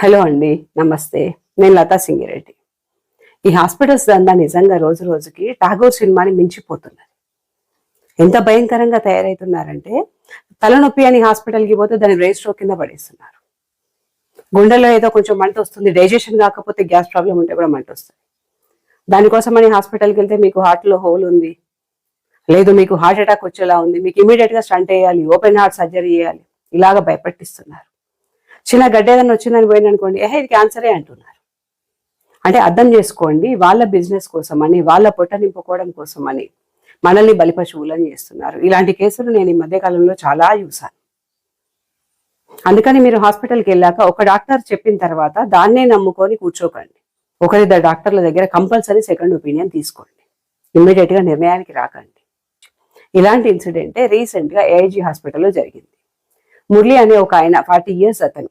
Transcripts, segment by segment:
Hello అండి నమస్తే. నేను లతా సింగిరెడ్డి. ఈ హాస్పిటల్స్ దందా నిజంగా రోజు రోజుకి టాగోర్ సినిమాని మించిపోతున్నది. ఎంత భయంకరంగా తయారవుతున్నారంటే తలనొప్పి అని హాస్పిటల్కి పోతే దాన్ని బ్రెయిన్ స్ట్రోక్ కింద పడేస్తున్నారు. గుండెలో ఏదో కొంచెం మంట వస్తుంది డైజెషన్ కాకపోతే గ్యాస్ ప్రాబ్లం ఉంటే కూడా మంట వస్తుంది. దానికోసం అని హాస్పిటల్కి వెళ్తే మీకు హార్ట్లో హోల్ ఉంది. లేదు మీకు హార్ట్ అటాక్ వచ్చేలా ఉంది. మీకు ఇమీడియట్గా స్టంట్ వేయాలి ఓపెన్ హార్ట్ సర్జరీ చేయాలి. ఇలాగ భయపెట్టిస్తున్నారు. చిన్న గడ్డ ఏదైనా వచ్చిందని పోయింది అనుకోండి ఏహే ఇది క్యాన్సరే అంటున్నారు. అంటే అర్థం చేసుకోండి వాళ్ళ బిజినెస్ కోసమని వాళ్ళ పొట్ట నింపుకోవడం కోసమని మనల్ని బలిపశువులని చేస్తున్నారు. ఇలాంటి కేసులు నేను ఈ మధ్యకాలంలో చాలా చూసాను అందుకని మీరు హాస్పిటల్కి వెళ్ళాక ఒక డాక్టర్ చెప్పిన తర్వాత దాన్నే నమ్ముకొని కూర్చోకండి. ఒకరిద్దరు డాక్టర్ల దగ్గర కంపల్సరీ సెకండ్ ఒపీనియన్ తీసుకోండి. ఇమ్మీడియట్గా నిర్ణయానికి రాకండి. ఇలాంటి ఇన్సిడెంటే రీసెంట్గా ఏఐజీ హాస్పిటల్లో జరిగింది. మురళి అనే ఒక ఆయన ఫార్టీ ఇయర్స్ అతను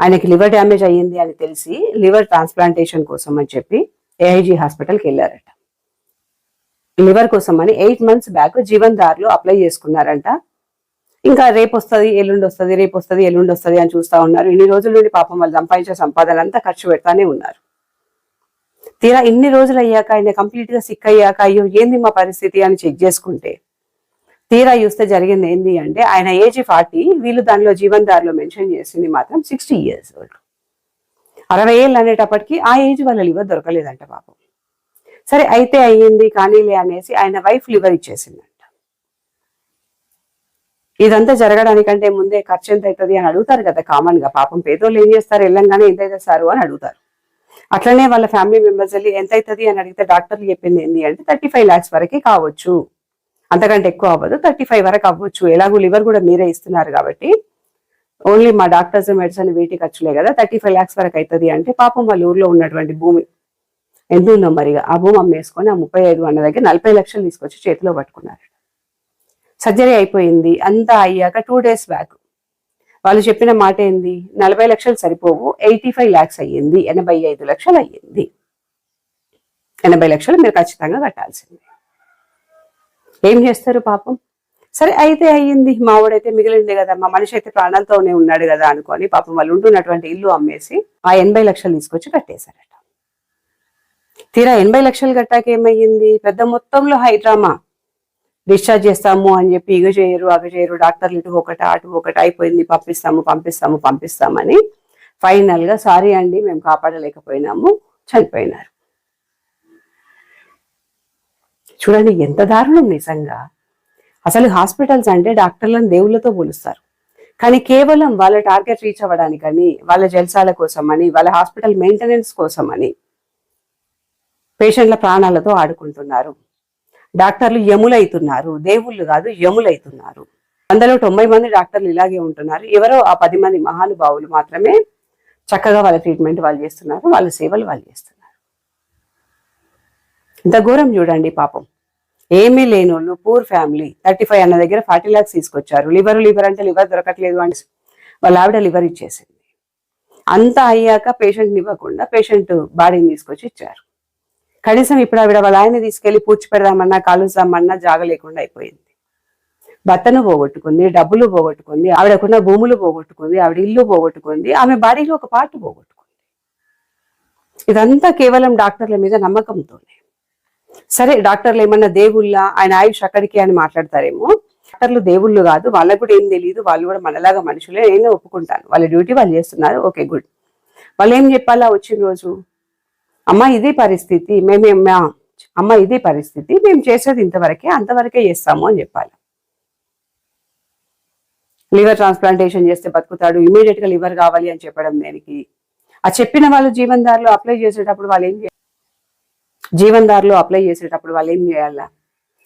ఆయనకి లివర్ డ్యామేజ్ అయ్యింది అని తెలిసి లివర్ ట్రాన్స్ప్లాంటేషన్ కోసం అని చెప్పి ఏఐజీ హాస్పిటల్కి వెళ్ళారట. లివర్ కోసం అని ఎయిట్ మంత్స్ బ్యాక్ జీవన్ దారిలో అప్లై చేసుకున్నారంట. ఇంకా రేపు వస్తుంది ఎల్లుండి వస్తుంది రేపు వస్తుంది ఎల్లుండి వస్తుంది అని చూస్తా ఉన్నారు. ఇన్ని రోజుల నుండి పాపం వాళ్ళు సంపాదించే సంపాదన అంతా ఖర్చు పెడతానే ఉన్నారు. తీరా ఇన్ని రోజులు అయ్యాక ఆయన కంప్లీట్గా సిక్ అయ్యాక అయ్యో ఏంది మా పరిస్థితి అని చెక్ చేసుకుంటే తీరా చూస్తే జరిగింది ఏంది అంటే ఆయన ఏజ్ ఫార్టీ వీళ్ళు దానిలో జీవన్దారిలో మెన్షన్ చేసింది మాత్రం సిక్స్టీ ఇయర్స్ ఓల్డ్. అరవై ఏళ్ళు అనేటప్పటికి ఆ ఏజ్ వాళ్ళ లివర్ దొరకలేదంట పాపం. సరే అయితే అయ్యింది కానీలే అనేసి ఆయన వైఫ్ లివర్ ఇచ్చేసిందంట. ఇదంతా జరగడానికంటే ముందే ఖర్చు ఎంత అవుతుంది అని అడుగుతారు కదా కామన్గా పాపం పేదోళ్ళు ఏం చేస్తారు? వెళ్ళంగానే ఎంత అవుతుంది అని అడుగుతారు. అట్లనే వాళ్ళ ఫ్యామిలీ మెంబర్స్ వెళ్ళి ఎంత అవుతుంది అని అడిగితే డాక్టర్లు చెప్పింది ఏంటి అంటే థర్టీ ఫైవ్ ల్యాక్స్ వరకే కావచ్చు. అంతకంటే ఎక్కువ అవ్వదు. థర్టీ ఫైవ్ వరకు అవ్వచ్చు. ఎలాగో లివర్ కూడా మీరే ఇస్తున్నారు కాబట్టి. ఓన్లీ మా డాక్టర్స్ మెడిసిన్ వీటి ఖర్చులే కదా. థర్టీ ఫైవ్ ల్యాక్స్ వరకు అవుతుంది అంటే పాపం వాళ్ళ ఊర్లో ఉన్నటువంటి భూమి ఎంత ఉందో మరిగా ఆ భూమి అమ్మేసుకొని ఆ ముప్పై ఐదు అన్న దగ్గర నలభై లక్షలు తీసుకొచ్చి చేతిలో పట్టుకున్నారు. సర్జరీ అయిపోయింది. అంతా అయ్యాక టూ డేస్ బ్యాక్ వాళ్ళు చెప్పిన మాట ఏంది? నలభై లక్షలు సరిపోవు. ఎయిటీ ఫైవ్ ల్యాక్స్ అయ్యింది. ఎనభై ఐదు లక్షలు అయ్యింది. ఎనభై లక్షలు మీరు ఖచ్చితంగా కట్టాల్సింది. ఏం చేస్తారు పాపం? సరే అయితే అయ్యింది. మావాడైతే మిగిలింది కదా మా మనిషి అయితే ప్రాణాలతోనే ఉన్నాడు కదా అనుకొని పాపం వాళ్ళు ఉంటున్నటువంటి ఇల్లు అమ్మేసి ఆ ఎనభై లక్షలు తీసుకొచ్చి కట్టేశారట. తీరా ఎనభై లక్షలు కట్టాక ఏమయ్యింది? పెద్ద మొత్తంలో హై డ్రామా. డిశ్చార్జ్ చేస్తాము అని చెప్పి ఇగ చేయరు అగ చేయరు. డాక్టర్లు ఇటు ఒకటి అటు ఒకటి అయిపోయింది. పంపిస్తాము పంపిస్తాము పంపిస్తామని ఫైనల్గా సారీ అండి మేము కాపాడలేకపోయినాము చనిపోయినారు. చూడండి ఎంత దారుణం నిజంగా. అసలు హాస్పిటల్స్ అంటే డాక్టర్లను దేవుళ్ళతో పోలుస్తారు. కానీ కేవలం వాళ్ళ టార్గెట్ రీచ్ అవ్వడానికని వాళ్ళ జల్సాల కోసం అని వాళ్ళ హాస్పిటల్ మెయింటెనెన్స్ కోసమని పేషెంట్ల ప్రాణాలతో ఆడుకుంటున్నారు. డాక్టర్లు యములైతున్నారు. దేవుళ్ళు కాదు యములైతున్నారు. అందులో తొంభై మంది డాక్టర్లు ఇలాగే ఉంటున్నారు. ఎవరో ఆ పది మంది మహానుభావులు మాత్రమే చక్కగా వాళ్ళ ట్రీట్మెంట్ వాళ్ళు చేస్తున్నారు వాళ్ళ సేవలు వాళ్ళు చేస్తున్నారు. ఇంత ఘోరం చూడండి పాపం. ఏమీ లేనోళ్ళు పూర్ ఫ్యామిలీ థర్టీ ఫైవ్ అన్న దగ్గర ఫార్టీ ల్యాక్స్ తీసుకొచ్చారు. లివర్ లివర్ అంటే లివర్ దొరకట్లేదు అని వాళ్ళ ఆవిడ లివర్ ఇచ్చేసింది. అంతా అయ్యాక పేషెంట్ని ఇవ్వకుండా పేషెంట్ బాడీని తీసుకొచ్చి ఇచ్చారు. కనీసం ఇప్పుడు ఆవిడ వాళ్ళ ఆయన తీసుకెళ్ళి పూడ్చి పెడదామన్నా కాలుస్తామన్నా జాగ లేకుండా అయిపోయింది. భర్తను పోగొట్టుకుంది డబ్బులు పోగొట్టుకుంది ఆవిడకున్న భూములు పోగొట్టుకుంది ఆవిడ ఇల్లు పోగొట్టుకుంది ఆమె బాడీలో ఒక పార్ట్ పోగొట్టుకుంది. ఇదంతా కేవలం డాక్టర్ల మీద నమ్మకంతోనే. సరే డాక్టర్లు ఏమన్నా దేవుళ్ళ? ఆయన ఆయుష్ అక్కడికి అని మాట్లాడతారేమో. డాక్టర్లు దేవుళ్ళు కాదు వాళ్ళకు కూడా ఏం తెలియదు వాళ్ళు కూడా మనలాగా మనుషులే నేను ఒప్పుకుంటాను వాళ్ళ డ్యూటీ వాళ్ళు చేస్తున్నారు. Okay good. వాళ్ళు ఏం చెప్పాలా వచ్చిన రోజు? అమ్మ ఇదే పరిస్థితి. మేమే అమ్మ ఇదే పరిస్థితి. మేము చేసేది ఇంతవరకే అంతవరకే చేస్తాము అని చెప్పాలి. లివర్ ట్రాన్స్ప్లాంటేషన్ చేస్తే బతుకుతాడు. ఇమీడియట్గా లివర్ కావాలి అని చెప్పడం దేనికి? ఆ చెప్పిన వాళ్ళు జీవన్ అప్లై చేసేటప్పుడు వాళ్ళు ఏం చేయాలి అప్లై చేసేటప్పుడు వాళ్ళు ఏం చేయాలా?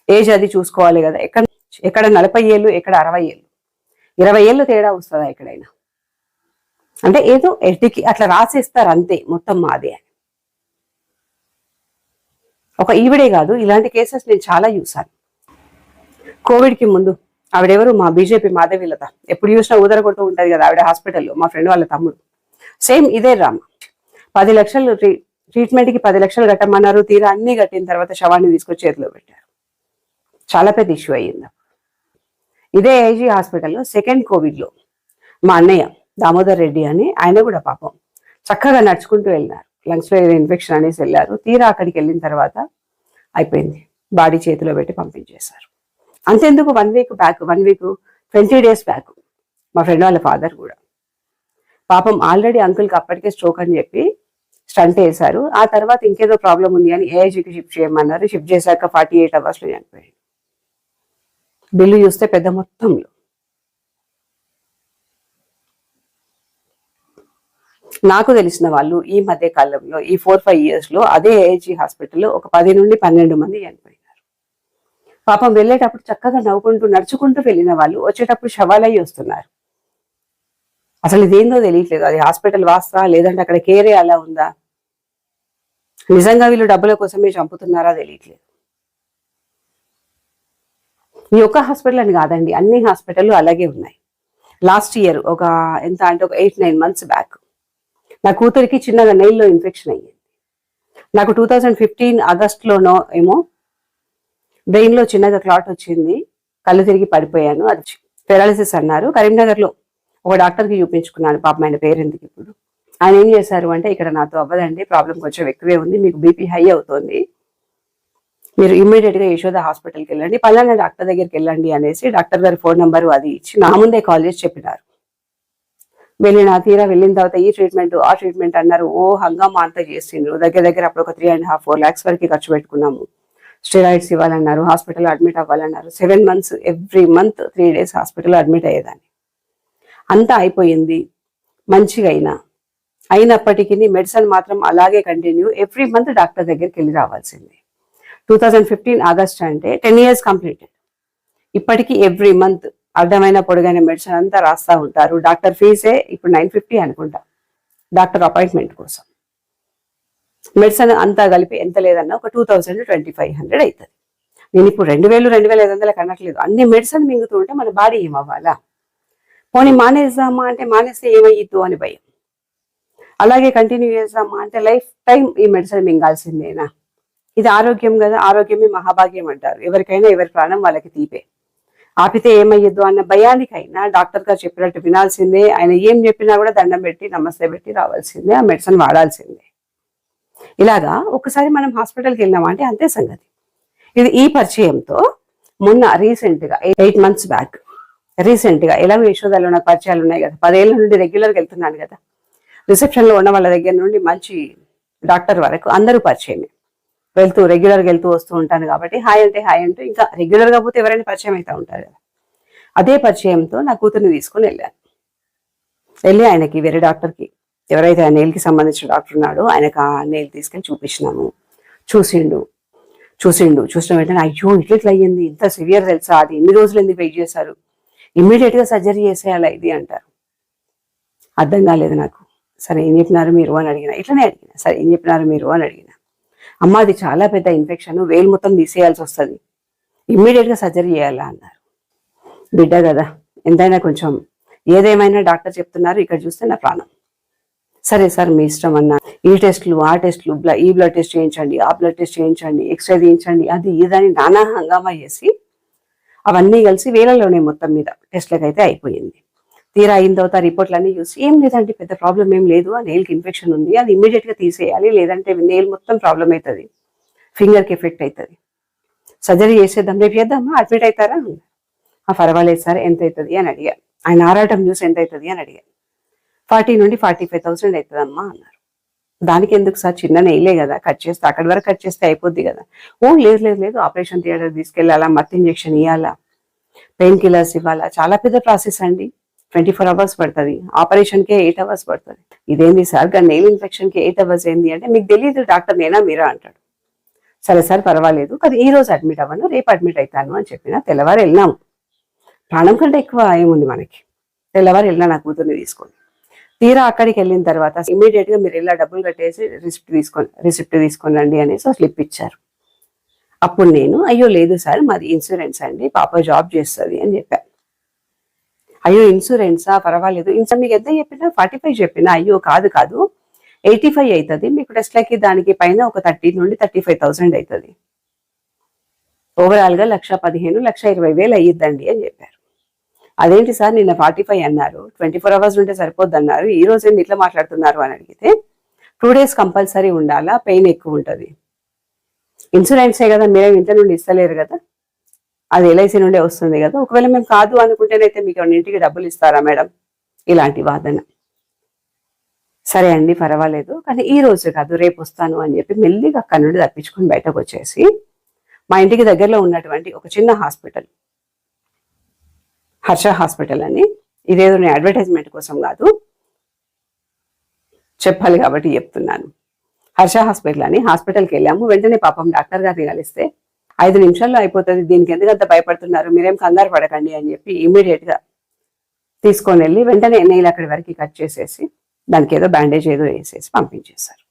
ఏజ్ అది చూసుకోవాలి కదా. ఎక్కడ ఎక్కడ నలభై ఏళ్ళు ఎక్కడ అరవై ఏళ్ళు. ఇరవై ఏళ్ళు తేడా వస్తుందా ఎక్కడైనా? అంటే ఏదో ఎడ్డికి అట్లా రాసేస్తారు అంతే మొత్తం మాదే అని. ఒక ఈవిడే కాదు ఇలాంటి కేసెస్ నేను చాలా చూసాను కోవిడ్కి ముందు ఆవిడెవరు? మా బీజేపీ మాధవీలత. ఎప్పుడు చూసినా ఊదరగొట్టు ఉంటది కదా ఆవిడ హాస్పిటల్లో మా ఫ్రెండ్ వాళ్ళ తమ్ముడు. సేమ్ ఇదే రామ పది లక్షలు ట్రీట్మెంట్కి పది లక్షలు కట్టమన్నారు తీరా అన్ని కట్టిన తర్వాత శవాన్ని తీసుకొచ్చి చేతిలో పెట్టారు. చాలా పెద్ద ఇష్యూ అయ్యింది. ఇదే ఏజీ హాస్పిటల్లో సెకండ్ కోవిడ్లో మా అన్నయ్య దామోదర్ రెడ్డి అని ఆయన కూడా పాపం చక్కగా నడుచుకుంటూ వెళ్ళినారు. లంగ్స్లో ఏదో ఇన్ఫెక్షన్ అనేసి వెళ్ళారు. తీరా అక్కడికి వెళ్ళిన తర్వాత అయిపోయింది. బాడీ చేతిలో పెట్టి పంపించేశారు. అంతెందుకు one week back one week twenty days back మా ఫ్రెండ్ వాళ్ళ ఫాదర్ కూడా. పాపం ఆల్రెడీ అంకుల్కి అప్పటికే స్ట్రోక్ అని చెప్పి స్టంట్ వేశారు. ఆ తర్వాత ఇంకేదో ప్రాబ్లం ఉంది అని ఏఐజీకి షిఫ్ట్ చేయమన్నారు. షిఫ్ట్ చేశాక ఫార్టీ ఎయిట్ అవర్స్లో చనిపోయాడు. బిల్లు చూస్తే పెద్ద మొత్తంలో. నాకు తెలిసిన వాళ్ళు ఈ మధ్య కాలంలో ఈ ఫోర్ ఫైవ్ ఇయర్స్లో అదే ఏఐజీ హాస్పిటల్లో ఒక పది నుండి పన్నెండు మంది చనిపోయినారు. పాపం వెళ్ళేటప్పుడు చక్కగా నవ్వుకుంటూ నడుచుకుంటూ వెళ్ళిన వాళ్ళు వచ్చేటప్పుడు శవాలయ్యి వస్తున్నారు. అసలు ఇదేందో తెలియట్లేదు. అది హాస్పిటల్ వాస్తా లేదంటే అక్కడ కేరే అలా ఉందా? నిజంగా వీళ్ళు డబ్బుల కోసమే చంపుతున్నారా తెలియట్లేదు. ఈ ఒక్క హాస్పిటల్ అని కాదండి అన్ని హాస్పిటల్ అలాగే ఉన్నాయి. లాస్ట్ ఇయర్ ఒక ఎంత అంటే ఒక ఎయిట్ నైన్ మంత్స్ బ్యాక్ నా కూతురికి చిన్నగా నెయిల్లో ఇన్ఫెక్షన్ అయ్యింది. నాకు టూ థౌజండ్ ఫిఫ్టీన్ ఆగస్ట్లోనో ఏమో బ్రెయిన్లో చిన్నగా క్లాట్ వచ్చింది కళ్ళు తిరిగి పడిపోయాను అది పెరాలిసిస్ అన్నారు. కరీంనగర్లో ఒక డాక్టర్కి చూపించుకున్నాను పాపం ఆయన పేరు ఎందుకు ఇప్పుడు? ఆయన ఏం చేశారు అంటే ఇక్కడ నాతో అవ్వదండి ప్రాబ్లం కొంచెం ఎక్కువే ఉంది మీకు బీపీ హై అవుతుంది. మీరు ఇమ్మీడియట్గా యశోద హాస్పిటల్కి వెళ్ళండి పలానా డాక్టర్ దగ్గరికి వెళ్ళండి అనేసి డాక్టర్ గారి ఫోన్ నంబర్ అది ఇచ్చి నా ముందే కాల్ చేసి చెప్పినారు. వెళ్ళిన తీరా వెళ్ళిన తర్వాత ఈ ట్రీట్మెంట్ ఆ ట్రీట్మెంట్ అన్నారు ఓ హంగామా అంతా చేసిండ్రు దగ్గర దగ్గర అప్పుడు ఒక three and half four lakhs వరకు ఖర్చు పెట్టుకున్నాము. స్టెరాయిడ్స్ ఇవ్వాలన్నారు hospital admit అవ్వాలన్నారు. Seven months every month three days hospital admit అయ్యేదాన్ని. అంతా అయిపోయింది మంచిగా అయినా అయినప్పటికీ మెడిసిన్ మాత్రం అలాగే కంటిన్యూ ఎవ్రీ మంత్ డాక్టర్ దగ్గరికి వెళ్ళి రావాల్సింది. టూ థౌజండ్ ఫిఫ్టీన్ ఆగస్ట్ అంటే టెన్ ఇయర్స్ కంప్లీటెడ్. ఇప్పటికీ ఎవ్రీ మంత్ అడ్డమైన పొడుగైన మెడిసిన్ అంతా రాస్తా ఉంటారు. డాక్టర్ ఫీజే ఇప్పుడు నైన్ ఫిఫ్టీ అనుకుంటా. డాక్టర్ అపాయింట్మెంట్ కోసం. మెడిసిన్ అంతా కలిపి ఎంత లేదన్నా ఒక two thousand twenty five hundred అవుతుంది నేను ఇప్పుడు రెండు వేలు రెండు వేల ఐదు వందలు కనట్లేదు అన్ని మెడిసిన్ మింగుతూ ఉంటే మన బాడీ ఏమవ్వాలా? పోనీ మానేద్దామా అంటే మానేస్తే ఏమయ్యిద్దు అని భయం. అలాగే కంటిన్యూ చేద్దామా అంటే లైఫ్ టైం ఈ మెడిసిన్ మింగాల్సిందేనా? ఇది ఆరోగ్యం కదా ఆరోగ్యమే మహాభాగ్యం అంటారు. ఎవరికైనా ఎవరి ప్రాణం వాళ్ళకి తీపే. ఆపితే ఏమయ్యద్దు అన్న భయానికైనా డాక్టర్ గారు చెప్పినట్టు వినాల్సిందే. ఆయన ఏం చెప్పినా కూడా దండం పెట్టి నమస్తే పెట్టి రావాల్సిందే ఆ మెడిసిన్ వాడాల్సిందే. ఇలాగా ఒకసారి మనం హాస్పిటల్కి వెళ్ళామా అంటే అంతే సంగతి. ఇది ఈ పరిచయంతో మొన్న రీసెంట్గా ఎయిట్ మంత్స్ బ్యాక్ రీసెంట్గా ఎలాగో యశోదాలో నాకు పరిచయాలు ఉన్నాయి కదా. పదేళ్ళ నుండి రెగ్యులర్గా వెళ్తున్నాను కదా. రిసెప్షన్లో ఉన్న వాళ్ళ దగ్గర నుండి మంచి డాక్టర్ వరకు అందరూ పరిచయమే. వెళ్తూ రెగ్యులర్గా వెళ్తూ వస్తూ ఉంటాను కాబట్టి హాయ్ అంటే హాయ్ అంటూ ఇంకా రెగ్యులర్గా పోతే ఎవరైనా పరిచయం అవుతూ ఉంటారు కదా. అదే పరిచయంతో నా కూతుర్ని తీసుకుని వెళ్ళాను. వెళ్ళి ఆయనకి వేరే డాక్టర్కి ఎవరైతే ఆ నెయిల్కి సంబంధించిన డాక్టర్ ఉన్నాడో ఆయనకు ఆ నెయిల్ తీసుకెళ్ళి చూపించినాము. చూసిండు చూసిండు చూసిన వెంటనే అయ్యో ఇట్లా ఇట్లా అయ్యింది ఇంత సివియర్ తెలుసా అది ఎన్ని రోజులు ఎందుకు వెయిట్ చేశారు? ఇమ్మీడియట్గా సర్జరీ చేసేయాలా ఇది అంటారు. అర్థం కాలేదు నాకు. సరే ఏం చెప్పినారు మీరు? అని అడిగిన. ఇట్లనే అడిగిన. సరే ఏం చెప్పినారు మీరు? అని అడిగిన. అమ్మ అది చాలా పెద్ద ఇన్ఫెక్షన్ వేలు మొత్తం తీసేయాల్సి వస్తుంది. ఇమ్మీడియట్గా సర్జరీ చేయాలా? అన్నారు. బిడ్డ కదా ఎంతైనా కొంచెం ఏదేమైనా డాక్టర్ చెప్తున్నారు. ఇక్కడ చూస్తే నా ప్రాణం. సరే సార్ మీ ఇష్టం అన్న. ఈ టెస్ట్లు ఆ టెస్ట్లు బ్ల ఈ బ్లడ్ టెస్ట్ చేయించండి ఆ బ్లడ్ టెస్ట్ చేయించండి ఎక్స్రే తీయించండి అది ఇదని నానా హంగామా చేసి అవన్నీ కలిసి వేలలోనే మొత్తం మీద టెస్ట్లకైతే అయితే అయిపోయింది. తీరా అయిన తర్వాత రిపోర్ట్లు అన్ని చూసి ఏం లేదంటే పెద్ద ప్రాబ్లం ఏం లేదు ఆ నెయిల్కి ఇన్ఫెక్షన్ ఉంది అది ఇమీడియట్గా తీసేయాలి లేదంటే నెయిల్ మొత్తం ప్రాబ్లం అవుతుంది ఫింగర్కి ఎఫెక్ట్ అవుతుంది. సర్జరీ చేసేద్దాం రేపు చేద్దామా? అడ్మిట్ అవుతారా? ఆ పర్వాలేదు సార్ ఎంత అవుతుంది? అని అడిగాను ఆయన ఆరాటం చూసి ఎంత అవుతుంది? అని అడిగాను ఫార్టీ నుండి ఫార్టీ ఫైవ్ థౌసండ్ అవుతుందమ్మా అన్నారు. దానికి ఎందుకు సార్? చిన్న నెయిలే కదా కట్ చేస్తే అక్కడి వరకు కట్ చేస్తే అయిపోద్ది కదా. ఓ లేదు లేదు లేదు ఆపరేషన్ థియేటర్ తీసుకెళ్ళాలా మత్తు ఇంజెక్షన్ ఇవ్వాలా పెయిన్ కిల్లర్స్ ఇవ్వాలా చాలా పెద్ద ప్రాసెస్ అండి. ట్వంటీ ఫోర్ అవర్స్ పడుతుంది. ఆపరేషన్కే ఎయిట్ అవర్స్ పడుతుంది. ఇదేంది సార్? కానీ నెయిల్ ఇన్ఫెక్షన్కి ఎయిట్ అవర్స్ ఏంది అంటే మీకు తెలియదు డాక్టర్ నేనా మీరా? అంటాడు. సరే సార్ పర్వాలేదు. కానీ ఈ రోజు అడ్మిట్ అవ్వను రేపు అడ్మిట్ అవుతాను అని చెప్పిన తెల్లవారు వెళ్ళినాము. ప్రాణం కంటే ఎక్కువ ఏముంది మనకి? తెల్లవారు వెళ్ళినా నా కూతుర్ని తీసుకొని. తీరా అక్కడికి వెళ్ళిన తర్వాత ఇమీడియట్గా మీరు ఇలా డబ్బులు కట్టేసి రిసిప్ట్ తీసుకొని రిసిప్ట్ తీసుకొని రండి అనేసి స్లిప్ ఇచ్చారు. అప్పుడు నేను అయ్యో లేదు సార్ మాది ఇన్సూరెన్స్ అండి పాప జాబ్ చేస్తుంది అని చెప్పాను అయ్యో ఇన్సూరెన్సా పర్వాలేదు. ఇన్సూరెన్స్ మీకు ఎంత చెప్పినా? ఫార్టీ ఫైవ్ చెప్పినా? అయ్యో కాదు కాదు. ఎయిటీ ఫైవ్ అవుతుంది. మీకు టెస్ట్లకి దానికి పైన ఒక థర్టీ నుండి థర్టీ ఫైవ్ థౌసండ్ అవుతుంది. ఓవరాల్గా లక్ష పదిహేను లక్ష ఇరవై వేలు అయ్యిద్దండి అని చెప్పారు. అదేంటి సార్? నిన్న ఫార్టీ ఫైవ్ అన్నారు. ట్వంటీ ఫోర్ అవర్స్ ఉంటే సరిపోద్ది అన్నారు ఈ రోజు ఏంటి ఇట్లా మాట్లాడుతున్నారు అని అడిగితే టూ డేస్ కంపల్సరీ ఉండాలా? పెయిన్ ఎక్కువ ఉంటుంది. ఇన్సూరెన్సే కదా? మీరేం ఇంత నుండి ఇస్తలేరు కదా? అది ఎల్ఐసి నుండే వస్తుంది కదా. ఒకవేళ మేము కాదు అనుకుంటేనైతే మీకు ఇంటికి డబ్బులు ఇస్తారా మేడం? ఇలాంటి వాదన. సరే అండి పర్వాలేదు. కానీ ఈ రోజు కాదు రేపు వస్తాను అని చెప్పి మెల్లిగా అక్కడి నుండి తప్పించుకొని బయటకు వచ్చేసి మా ఇంటికి దగ్గరలో ఉన్నటువంటి ఒక చిన్న హాస్పిటల్ హర్ష హాస్పిటల్ అని. ఇదేదో నేను అడ్వర్టైజ్మెంట్ కోసం కాదు చెప్పాలి కాబట్టి చెప్తున్నాను. హర్ష హాస్పిటల్ అని హాస్పిటల్కి వెళ్ళాము. వెంటనే పాపం డాక్టర్ గారిని కలిస్తే ఐదు నిమిషాల్లో అయిపోతుంది. దీనికి ఎందుకు అంత భయపడుతున్నారు? మీరేం కంగారు పడకండి అని చెప్పి ఇమీడియట్గా తీసుకొని వెళ్ళి వెంటనే నెయిల్ అక్కడి వరకు కట్ చేసేసి దానికి ఏదో బ్యాండేజ్ ఏదో వేసేసి పంపించేశారు.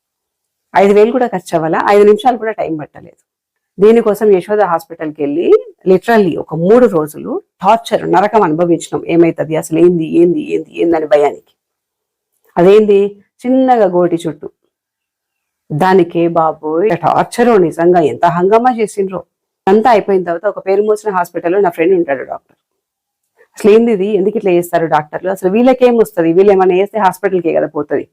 ఐదు వేలు కూడా ఖర్చు అవ్వాలా? ఐదు నిమిషాలు కూడా టైం పట్టలేదు. దీనికోసం యశోద హాస్పిటల్కి వెళ్ళి లిటరల్లీ ఒక మూడు రోజులు టార్చర్ నరకం అనుభవించినాం. ఏమైతుంది? అసలు ఏంది? ఏంది? ఏంది? ఏందని భయానికి. అదేంది? చిన్నగా గోటి చుట్టూ. దానికే బాబు టార్చర్ నిజంగా ఎంత హంగామా చేసిండ్రో. అంతా అయిపోయిన తర్వాత ఒక పేరు మోసిన హాస్పిటల్లో నా ఫ్రెండ్ ఉంటాడు డాక్టర్. అసలు ఏంది ఇది? ఎందుకు ఇట్లా చేస్తారు డాక్టర్లు? అసలు వీళ్ళకేం వస్తుంది? వీళ్ళు ఏమైనా వేస్తే హాస్పిటల్కే కదా పోతుంది.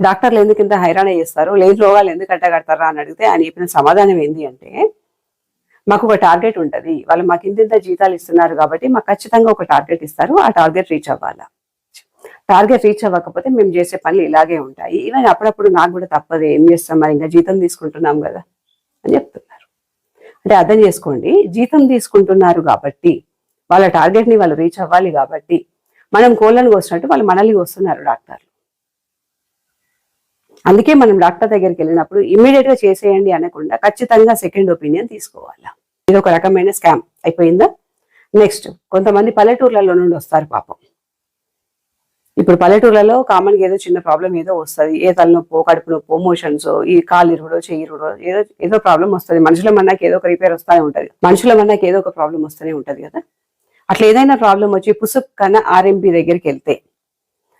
డాక్టర్లు ఎందుకు ఇంత హైరాణ చేస్తారు? లేని రోగాలు ఎందుకు కట్టగడతారా అని అడిగితే ఆయన చెప్పిన సమాధానం ఏంది అంటే మాకు ఒక టార్గెట్ ఉంటుంది. వాళ్ళు మాకు ఇంత జీతాలు ఇస్తున్నారు కాబట్టి మాకు ఖచ్చితంగా ఒక టార్గెట్ ఇస్తారు. ఆ టార్గెట్ రీచ్ అవ్వాలా. టార్గెట్ రీచ్ అవ్వకపోతే మేము చేసే పనులు ఇలాగే ఉంటాయి. ఈవెన్ అప్పుడప్పుడు నాకు కూడా తప్పదు ఏం చేస్తాం మరి? ఇంకా జీతం తీసుకుంటున్నాం కదా అని చెప్తున్నారు. అంటే అర్థం చేసుకోండి జీతం తీసుకుంటున్నారు కాబట్టి వాళ్ళ టార్గెట్ని వాళ్ళు రీచ్ అవ్వాలి కాబట్టి మనం కోళ్ళను కోసినట్టు వాళ్ళు మనల్ని వస్తున్నారు డాక్టర్లు. అందుకే మనం డాక్టర్ దగ్గరికి వెళ్ళినప్పుడు ఇమ్మీడియట్గా చేసేయండి అనకుండా ఖచ్చితంగా సెకండ్ ఒపీనియన్ తీసుకోవాలా. ఇది ఒక రకమైన స్కామ్. అయిపోయిందా? నెక్స్ట్ కొంతమంది పల్లెటూర్లలో నుండి వస్తారు పాపం. ఇప్పుడు పల్లెటూర్లలో కామన్గా ఏదో చిన్న ప్రాబ్లం ఏదో వస్తుంది. ఏ తలనొప్పో కడుపు నొప్పో మోషన్స్ ఈ కాలు ఇరుడో చెయ్యి ఇరుడో ఏదో ఏదో ప్రాబ్లం వస్తుంది. మనుషుల మన్నాకి ఏదో ఒక రిపేర్ వస్తూనే ఉంటుంది. మనుషుల మన్నాకి ఏదో ఒక ప్రాబ్లం వస్తూనే ఉంటుంది కదా. అట్లా ఏదైనా ప్రాబ్లం వచ్చి పుసుప్ కన్నా ఆర్ఎంపీ దగ్గరికి వెళ్తే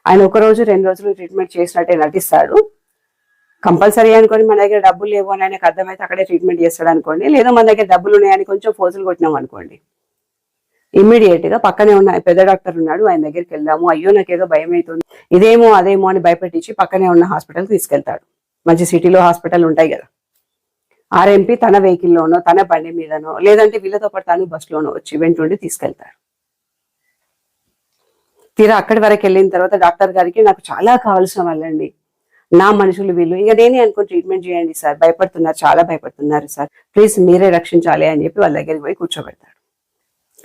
ఆయన ఒక రోజు రెండు రోజులు ట్రీట్మెంట్ చేసినట్టే నటిస్తాడు. కంపల్సరీ అనుకోని మన దగ్గర డబ్బులు లేవు అని ఆయనకు అర్థమైతే అక్కడే ట్రీట్మెంట్ చేస్తాడు అనుకోండి. లేదో మన దగ్గర డబ్బులు ఉన్నాయని కొంచెం ఫోజులు కొట్టినాం అనుకోండి. ఇమ్మీడియట్గా పక్కనే ఉన్న పెద్ద డాక్టర్ ఉన్నాడు ఆయన దగ్గరికి వెళ్దాము. అయ్యో నాకేదో భయం అవుతుంది. ఇదేమో అదేమో అని భయపెట్టించి పక్కనే ఉన్న హాస్పిటల్ తీసుకెళ్తాడు. మంచి సిటీలో హాస్పిటల్ ఉంటాయి కదా. ఆర్ఎంపీ తన వెహికల్లోనో తన బండి మీదనో లేదంటే వీళ్ళతో పాటు తను బస్సులోనో వచ్చి వెంటుండి తీసుకెళ్తాడు తీరా అక్కడి వరకు వెళ్ళిన తర్వాత డాక్టర్ గారికి నాకు చాలా కావాల్సిన వాళ్ళండి. నా మనుషులు వీళ్ళు. ఇక నేనే అనుకుని ట్రీట్మెంట్ చేయండి సార్. భయపడుతున్నారు చాలా భయపడుతున్నారు సార్. ప్లీజ్ మీరే రక్షించాలి అని చెప్పి వాళ్ళ దగ్గరికి పోయి కూర్చోబెడతాడు.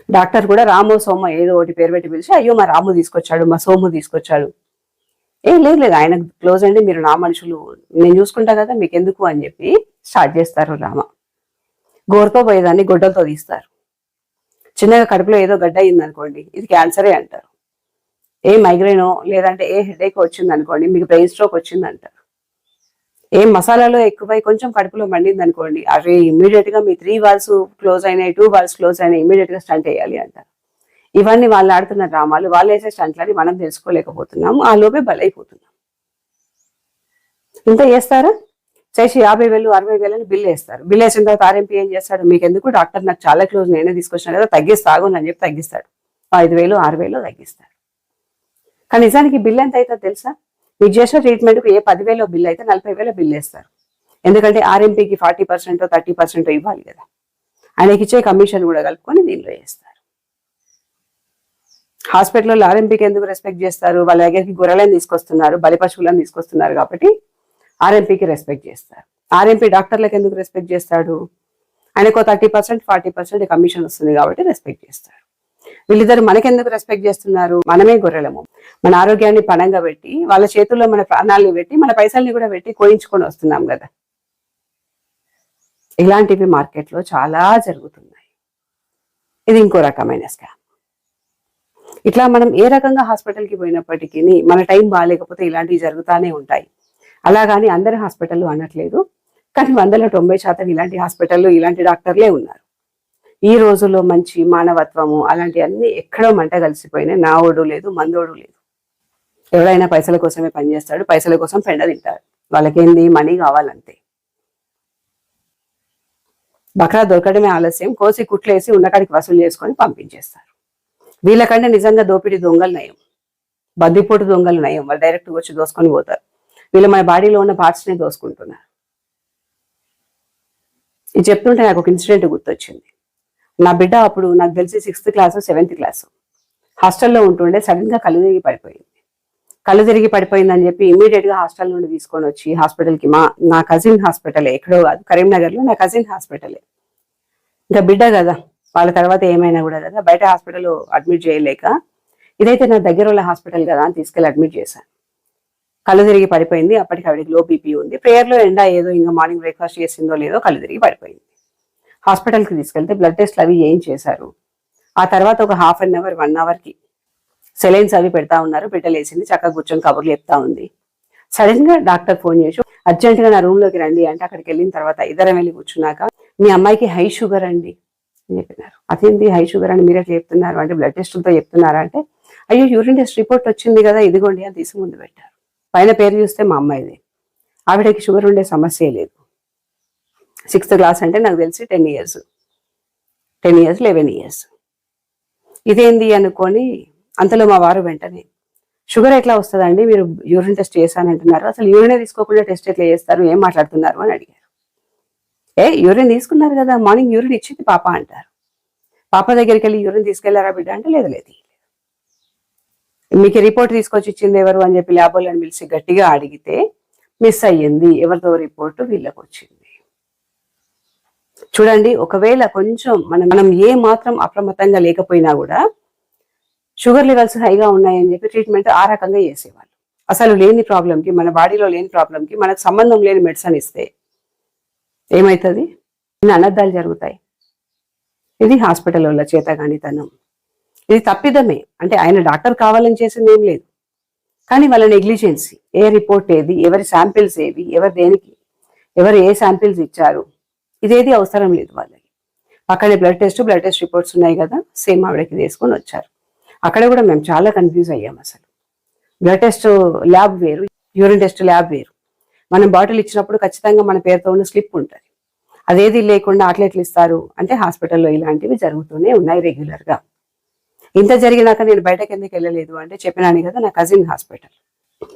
డాక్టర్ కూడా రామో సోమ ఏదో ఒకటి పేరు పెట్టి పిలిచి అయ్యో మా రాము తీసుకొచ్చాడు మా సోము తీసుకొచ్చాడు. ఏం లేదు లేదు ఆయన క్లోజ్ అండి మీరు నా మనుషులు నేను చూసుకుంటా కదా మీకు ఎందుకు అని చెప్పి స్టార్ట్ చేస్తారు రామ. గోరుతో పోయేదాన్ని గొడ్డలతో తీస్తారు. చిన్నగా కడుపులో ఏదో గడ్డ అయింది అనుకోండి ఇది క్యాన్సరే అంటారు. ఏ మైగ్రేనో లేదంటే ఏ హెడేక్ వచ్చింది అనుకోండి మీకు బ్రెయిన్ స్ట్రోక్ వచ్చింది అంటారు ఏం మసాలాలో ఎక్కువై కొంచెం కడుపులో మండింది అనుకోండి అరే ఇమీడియట్గా మీ త్రీ వాల్స్ క్లోజ్ అయినాయి టూ వాల్స్ క్లోజ్ అయినాయి ఇమీడియట్గా స్టంట్ వేయాలి అంటారు ఇవన్నీ వాళ్ళు ఆడుతున్న డ్రామాలు వాళ్ళు వేసే స్టంట్లని మనం తెలుసుకోలేకపోతున్నాము ఆ లోపే బలైపోతున్నాం. ఇంత చేస్తారా? చేసి యాభై వేలు అరవై వేలని బిల్ వేస్తారు. బిల్ వేసిన తర్వాత ఆర్ఎంపీ ఏం చేస్తాడు? మీకు ఎందుకు డాక్టర్ నాకు చాలా క్లోజ్ నేనే తీసుకొచ్చిన కదా తగ్గిస్తాగు అని చెప్పి తగ్గిస్తాడు. ఐదు వేలు ఆరు వేలు తగ్గిస్తాడు. కానీ నిజానికి బిల్ ఎంత అవుతుందో తెలుసా? మీకు చేసిన ట్రీట్మెంట్కు ఏ పదివేలో బిల్ అయితే నలభై వేల బిల్ వేస్తారు. ఎందుకంటే ఆర్ఎంపీకి ఫార్టీ పర్సెంట్ థర్టీ పర్సెంట్ ఇవ్వాలి కదా. ఆయనకి ఇచ్చే కమిషన్ కూడా కలుపుకొని దీనిలో వేస్తారు. హాస్పిటల్లో ఆర్ఎంపీకి ఎందుకు రెస్పెక్ట్ చేస్తారు? వాళ్ళ దగ్గరికి గొర్రెలను తీసుకొస్తున్నారు బలి పశువులను తీసుకొస్తున్నారు కాబట్టి ఆర్ఎంపీకి రెస్పెక్ట్ చేస్తారు. ఆర్ఎంపీ డాక్టర్లకు ఎందుకు రెస్పెక్ట్ చేస్తాడు? ఆయనకు thirty percent forty percent commission వస్తుంది కాబట్టి రెస్పెక్ట్ చేస్తారు. వీళ్ళిద్దరు మనకెందుకు రెస్పెక్ట్ చేస్తున్నారు? మనమే గొర్రెలము. మన ఆరోగ్యాన్ని పణంగా పెట్టి వాళ్ళ చేతుల్లో మన ప్రాణాలని పెట్టి మన పైసల్ని కూడా పెట్టి కోయించుకొని వస్తున్నాం కదా. ఇలాంటివి మార్కెట్లో చాలా జరుగుతున్నాయి. ఇది ఇంకో రకమైన స్కామ్ ఇట్లా మనం ఏ రకంగా హాస్పిటల్కి పోయినప్పటికీ మన టైం బాగాలేకపోతే ఇలాంటివి జరుగుతానే ఉంటాయి. అలాగని అందరి హాస్పిటల్ అనట్లేదు. కానీ వందల తొంభై శాతం ఇలాంటి హాస్పిటల్లో ఇలాంటి డాక్టర్లే ఉన్నారు. ఈ రోజుల్లో మంచి మానవత్వము అలాంటివన్నీ ఎక్కడో మంట కలిసిపోయినాయి. నా ఓడు లేదు మందోడు లేదు. ఎవరైనా పైసల కోసమే పనిచేస్తాడు పైసల కోసం పెండ తింటారు వాళ్ళకేంది? మనీ కావాలంతే. బక్రా దొరకడమే ఆలస్యం. కోసి కుట్లేసి ఉన్నకాడికి వసూలు చేసుకొని పంపించేస్తారు. వీళ్ళకంటే నిజంగా దోపిడీ దొంగలు నయం. బందిపోటు దొంగలు నయం. వాళ్ళు డైరెక్ట్ వచ్చి దోసుకొని పోతారు. వీళ్ళు మన బాడీలో ఉన్న పార్ట్స్ని దోసుకుంటున్నారు. ఇది చెప్తుంటే నాకు ఒక ఇన్సిడెంట్ గుర్తొచ్చింది. నా బిడ్డ అప్పుడు నాకు తెలిసి సిక్స్త్ క్లాస్ సెవెంత్ క్లాస్ హాస్టల్లో ఉంటుండే సడన్గా కళ్ళు తిరిగి పడిపోయింది. కళ్ళు తిరిగి పడిపోయిందని చెప్పి ఇమీడియట్గా హాస్టల్ నుండి తీసుకొని వచ్చి హాస్పిటల్కి కి మా నా కజిన్ హాస్పిటల్ ఎక్కడో కాదు కరీంనగర్లో నా కజిన్ హాస్పిటలే ఇంకా బిడ్డ కదా వాళ్ళ తర్వాత ఏమైనా కూడా కదా బయట హాస్పిటల్ అడ్మిట్ చేయలేక ఇదైతే నా దగ్గర ఉన్న హాస్పిటల్ కదా అని తీసుకెళ్ళి అడ్మిట్ చేశాను కళ్ళు తిరిగి పడిపోయింది అప్పటికి ఆవిడకి లో బీపీ ఉంది. ప్రేయర్లో ఎండా ఏదో ఇంకా మార్నింగ్ బ్రేక్ఫాస్ట్ చేసిందో లేదో కళ్ళు తిరిగి పడిపోయింది. హాస్పిటల్కి తీసుకెళ్తే బ్లడ్ టెస్ట్లు అవి ఏం చేశారు? ఆ తర్వాత ఒక హాఫ్ అన్ అవర్ వన్ అవర్కి సెలైన్స్ అవి పెడతా ఉన్నారు. పెట్టలేసింది చక్కగా కూర్చొని కబుర్లు చెప్తా ఉంది. సడన్గా డాక్టర్ ఫోన్ చేసి అర్జెంట్గా నా రూమ్లోకి రండి అంటే అక్కడికి వెళ్ళిన తర్వాత ఇద్దరం వెళ్ళి కూర్చున్నాక మీ అమ్మాయికి హై షుగర్ అండి అని చెప్పినారు. అదేంటి హై షుగర్ అని మీరు చెప్తున్నారు? అంటే బ్లడ్ టెస్టులతో చెప్తున్నారా? అంటే అయ్యో యూరిన్ టెస్ట్ రిపోర్ట్ వచ్చింది కదా ఇదిగోండి అని తీసి ముందు పెట్టారు. పైన పేరు చూస్తే మా అమ్మాయిది. ఆవిడకి షుగర్ ఉండే సమస్య లేదు. సిక్స్త్ క్లాస్ అంటే నాకు తెలిసి ten years. Ten years eleven years. ఇదేంది అనుకొని అంతలో మా వారు వెంటనే షుగర్ ఎట్లా వస్తుందండి? మీరు యూరిన్ టెస్ట్ చేశానంటున్నారు అసలు యూరినే తీసుకోకుండా టెస్ట్ ఎట్లా చేస్తారు? ఏం మాట్లాడుతున్నారు? అని అడిగారు. ఏ యూరిన్ తీసుకున్నారు కదా మార్నింగ్ యూరిన్ ఇచ్చింది పాప అంటారు. పాప దగ్గరికి వెళ్ళి యూరిన్ తీసుకెళ్ళారా బిడ్డ? అంటే లేదు లేదు మీకు రిపోర్ట్ తీసుకొచ్చి ఇచ్చింది ఎవరు? అని చెప్పి ల్యాబోలను పిలిచి గట్టిగా అడిగితే మిస్ అయ్యింది ఎవరితో రిపోర్ట్ వీళ్ళకి వచ్చింది చూడండి ఒకవేళ కొంచెం మనం మనం ఏ మాత్రం అప్రమత్తంగా లేకపోయినా కూడా షుగర్ లెవెల్స్ హైగా ఉన్నాయని చెప్పి ట్రీట్మెంట్ ఆ రకంగా చేసేవాళ్ళు. అసలు లేని ప్రాబ్లంకి కి మన బాడీలో లేని ప్రాబ్లంకి కి మనకు సంబంధం లేని మెడిసిన్ ఇస్తే ఏమవుతుంది అనర్థాలు జరుగుతాయి. ఇది హాస్పిటల్ వాళ్ళ చేతగానితనం ఇది తప్పిదమే. అంటే ఆయన డాక్టర్ కావాలని చేసింది ఏం లేదు. కానీ వాళ్ళ నెగ్లిజెన్సీ ఏ రిపోర్ట్ ఏది ఎవరి శాంపిల్స్ ఏవి ఎవరు దేనికి ఎవరు ఏ శాంపిల్స్ ఇచ్చారు ఇదేది అవసరం లేదు వాళ్ళకి. పక్కనే blood test blood test reports ఉన్నాయి కదా సేమ్ ఆవిడకి తీసుకొని వచ్చారు. అక్కడ కూడా మేము చాలా కన్ఫ్యూజ్ అయ్యాం అసలు. బ్లడ్ టెస్ట్ ల్యాబ్ వేరు యూరిన్ టెస్ట్ ల్యాబ్ వేరు. మనం బాటిల్ ఇచ్చినప్పుడు ఖచ్చితంగా మన పేరుతో ఉన్న స్లిప్ ఉంటుంది. అదేది లేకుండా అట్లెట్లు ఇస్తారు అంటే హాస్పిటల్లో ఇలాంటివి జరుగుతూనే ఉన్నాయి రెగ్యులర్గా ఇంత జరిగినాక నేను బయటకు ఎందుకు వెళ్ళలేదు అంటే చెప్పినాను కదా నా కజిన్ హాస్పిటల్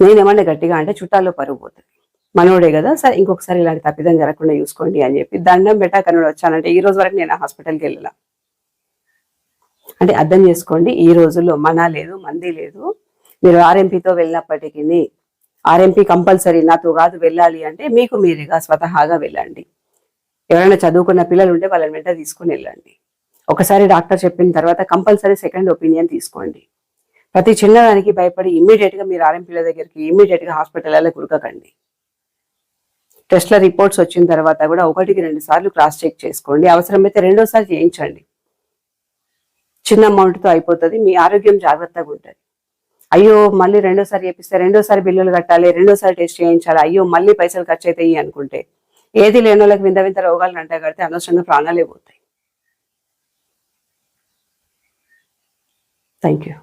నేనేమన్నా గట్టిగా అంటే చుట్టాల్లో పరుగు పోతుంది. మనోడే కదా సరే ఇంకొకసారి ఇలాంటి తప్పిదం జరగకుండా చూసుకోండి అని చెప్పి దండం పెట్టాక నేను వచ్చానంటే ఈ రోజు వరకు నేను హాస్పిటల్కి వెళ్ళలా. అంటే అర్థం చేసుకోండి ఈ రోజుల్లో మన లేదు మంది లేదు. మీరు ఆర్ఎంపీతో వెళ్ళినప్పటికీ ఆర్ఎంపీ కంపల్సరీ నాతో కాదు వెళ్ళాలి అంటే మీకు మీరుగా స్వతహాగా వెళ్ళండి. ఎవరైనా చదువుకున్న పిల్లలు ఉంటే వాళ్ళని వెంట తీసుకుని వెళ్ళండి. ఒకసారి డాక్టర్ చెప్పిన తర్వాత కంపల్సరీ సెకండ్ ఒపీనియన్ తీసుకోండి. ప్రతి చిన్నదానికి భయపడి ఇమ్మీడియట్గా మీరు ఆర్ఎంపీల దగ్గరికి ఇమ్మీడియట్గా హాస్పిటల్లో కురకకండి టెస్ట్ల రిపోర్ట్స్ వచ్చిన తర్వాత కూడా ఒకటికి రెండు సార్లు క్రాస్ చెక్ చేసుకోండి. అవసరమైతే రెండోసారి చేయించండి. చిన్న అమౌంట్తో అయిపోతుంది. మీ ఆరోగ్యం జాగ్రత్తగా ఉంటుంది. అయ్యో మళ్ళీ రెండోసారి చేపిస్తే రెండోసారి బిల్లులు కట్టాలి రెండోసారి టెస్ట్ చేయించాలి అయ్యో మళ్ళీ పైసలు ఖర్చు అవుతాయి అనుకుంటే ఏది లేని వాళ్ళకి వింత వింత రోగాలు అంట కడితే అనవసరంగా ప్రాణాలే పోతాయి. Thank you